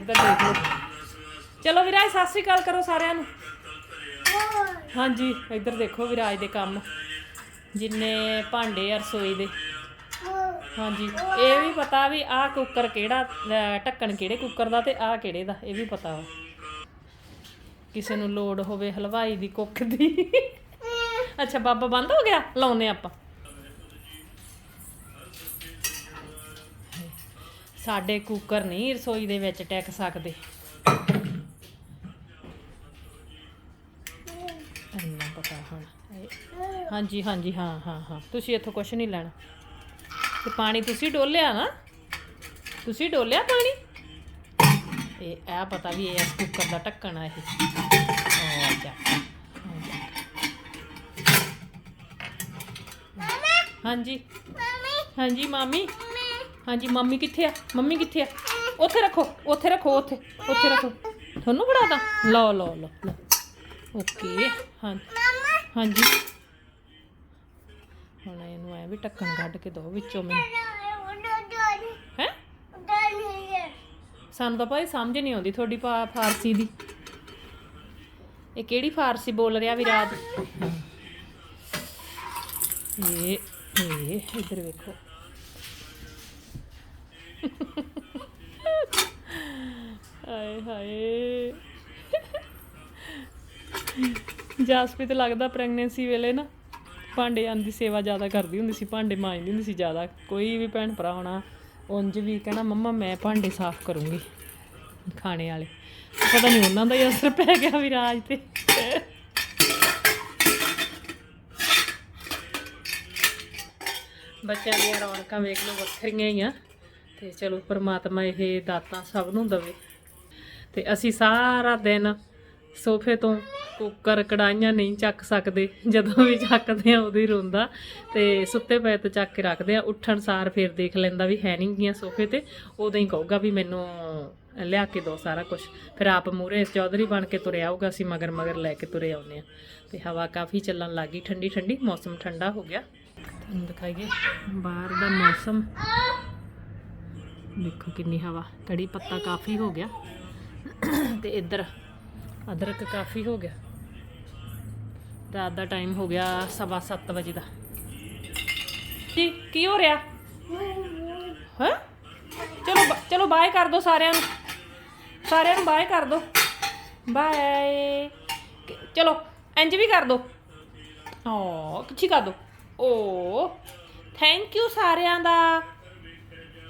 ਇੱਧਰ ਦੇਖ ਲਓ। ਚਲੋ ਵਿਰਾਜ, ਸਤਿ ਸ਼੍ਰੀ ਅਕਾਲ ਕਰੋ ਸਾਰਿਆਂ ਨੂੰ। ਹਾਂਜੀ, ਇੱਧਰ ਦੇਖੋ ਵਿਰਾਜ ਦੇ ਕੰਮ। ਜਿੰਨੇ ਭਾਂਡੇ ਆ ਰਸੋਈ ਦੇ। ਹਾਂਜੀ, ਇਹ ਵੀ ਪਤਾ ਵੀ ਆਹ ਕੁੱਕਰ ਕਿਹੜਾ ਢੱਕਣ ਕਿਹੜੇ ਕੁੱਕਰ ਦਾ ਤੇ ਆਹ ਕਿਹੜੇ ਦਾ, ਇਹ ਵੀ ਪਤਾ ਵਾ। ਕਿਸੇ ਨੂੰ ਲੋੜ ਹੋਵੇ ਹਲਵਾਈ ਦੀ, ਕੁੱਕ ਦੀ। ਅੱਛਾ, ਬਾਬਾ ਬੰਦ ਹੋ ਗਿਆ? ਲਾਉਨੇ ਆਪਾਂ। ਸਾਡੇ ਕੁੱਕਰ ਨਹੀਂ ਰਸੋਈ ਦੇ ਵਿੱਚ ਟਿਕ ਸਕਦੇ। ਇੰਨਾ ਪਤਾ ਹੁਣ। ਹਾਂਜੀ ਹਾਂਜੀ ਹਾਂ ਹਾਂ ਹਾਂ। ਤੁਸੀਂ ਇੱਥੋਂ ਕੁਝ ਨਹੀਂ ਲੈਣਾ। ਤੇ ਪਾਣੀ ਤੁਸੀਂ ਡੋਲਿਆ ਨਾ? ਤੁਸੀਂ ਡੋਲਿਆ ਪਾਣੀ? ਇਹ ਆ ਪਤਾ ਵੀ ਇਹ ਇਸ ਕੁੱਕਰ ਦਾ ਢੱਕਣ ਆ ਇਹ। ਜਾ। ਹਾਂਜੀ। ਹਾਂਜੀ ਮਾਮੀ। ਹਾਂਜੀ, ਮੰਮੀ ਕਿੱਥੇ ਆ? ਮੰਮੀ ਕਿੱਥੇ ਆ? ਉੱਥੇ ਰੱਖੋ ਉੱਥੇ ਰੱਖੋ, ਉੱਥੇ ਉੱਥੇ ਰੱਖੋ। ਤੁਹਾਨੂੰ ਫੜਾਦਾ ਲਓ ਲਓ ਲਓ ਲਓ। ਓਕੇ, ਹਾਂ ਹਾਂਜੀ। ਹੁਣ ਇਹਨੂੰ ਐ ਵੀ ਢੱਕਣ ਕੱਢ ਕੇ ਦੋ ਵਿੱਚੋਂ ਮੈਨੂੰ। ਹੈ? ਸਾਨੂੰ ਤਾਂ ਭਾਈ ਸਮਝ ਨਹੀਂ ਆਉਂਦੀ ਤੁਹਾਡੀ ਫਾਰਸੀ ਦੀ। ਇਹ ਕਿਹੜੀ ਫਾਰਸੀ ਬੋਲ ਰਿਹਾ ਵਿਰਾਜ? ਇਹ ਇਹ ਇੱਧਰ ਵੇਖੋ। ਹਾਏ। ਹਾਏ ਲੱਗਦਾ ਪ੍ਰੈਗਨੈਂਸੀ ਵੇਲੇ ਨਾ ਭਾਂਡਿਆਂ ਦੀ ਸੇਵਾ ਜ਼ਿਆਦਾ ਕਰਦੀ ਹੁੰਦੀ ਸੀ, ਭਾਂਡੇ ਮਾਂਜਦੀ ਹੁੰਦੀ ਸੀ ਜ਼ਿਆਦਾ। ਕੋਈ ਵੀ ਭੈਣ ਭਰਾ ਹੋਣਾ, ਉਂਝ ਵੀ ਕਹਿਣਾ, ਮੰਮਾ, ਮੈਂ ਭਾਂਡੇ ਸਾਫ਼ ਕਰੂੰਗੀ ਖਾਣੇ ਵਾਲੇ। ਪਤਾ ਨਹੀਂ ਉਹਨਾਂ ਦਾ ਹੀ ਅਸਰ ਪੈ ਗਿਆ ਵਿਰਾਜ ਤੇ। ਬੱਚਿਆਂ ਦੀਆਂ ਰੌਣਕਾਂ ਵੇਖ ਲਓ, ਵੱਖਰੀਆਂ ਹੀ ਆ। ਤੇ ਚਲੋ, ਪ੍ਰਮਾਤਮਾ ਇਹ ਦਾਤਾਂ ਸਭ ਨੂੰ ਦਵੇ। ਤੇ ਅਸੀਂ ਸਾਰਾ ਦਿਨ ਸੋਫੇ ਤੋਂ ਕੁੱਕਰ ਕੜਾਈਆਂ ਨਹੀਂ ਚੱਕ ਸਕਦੇ, ਜਦੋਂ ਵੀ ਚੱਕਦੇ ਆ ਉਦੋਂ ਹੀ ਰੋਂਦਾ। ਤੇ ਸੁੱਤੇ ਪਏ ਤੇ ਚੱਕ ਕੇ ਰੱਖਦੇ ਆ ਉੱਠਣ ਸਾਰ ਫਿਰ ਦੇਖ ਲੈਂਦਾ ਵੀ ਹੈ ਨਹੀਂ ਗੀਆਂ ਸੋਫੇ ਤੇ, ਉਦੋਂ ਹੀ ਕਹੂਗਾ ਵੀ ਮੈਨੂੰ ਲਿਆ ਕੇ ਦਿਓ ਸਾਰਾ ਕੁਝ ਫਿਰ ਆਪ ਮੂਰੇ ਚੌਧਰੀ ਬਣ ਕੇ ਤੁਰਿਆ ਆਊਗਾ, ਅਸੀਂ ਮਗਰ ਮਗਰ ਲੈ ਕੇ ਤੁਰੇ ਆਉਂਦੇ ਆ ਤੇ ਹਵਾ ਕਾਫੀ ਚੱਲਣ ਲੱਗੀ ਠੰਡੀ ਠੰਡੀ, ਮੌਸਮ ਠੰਡਾ ਹੋ ਗਿਆ। ਤੁਹਾਨੂੰ ਦਿਖਾਈਏ ਬਾਹਰ ਦਾ ਮੌਸਮ। ਦੇਖੋ ਕਿੰਨੀ ਹਵਾ, ਕੜੀ ਪੱਤਾ ਕਾਫੀ ਹੋ ਗਿਆ। ਤੇ ਇੱਧਰ ਅਦਰਕ ਕਾਫੀ ਹੋ ਗਿਆ। ਰਾਤ ਦਾ ਟਾਈਮ ਹੋ ਗਿਆ ਸਵਾ ਸੱਤ ਵਜੇ ਦਾ। ਕੀ ਕੀ ਹੋ ਰਿਹਾ? ਹੈ? ਚਲੋ ਚਲੋ ਬਾਏ ਕਰ ਦੋ ਸਾਰਿਆਂ ਨੂੰ। ਸਾਰਿਆਂ ਨੂੰ ਬਾਏ ਕਰ ਦੋ। ਬਾਏ ਚਲੋ ਇੰਜ ਵੀ ਕਰ ਦੋ। ਓ ਕਿੱਥੇ ਕਰ ਦੋ। ਓ ਥੈਂਕ ਯੂ ਸਾਰਿਆਂ ਦਾ।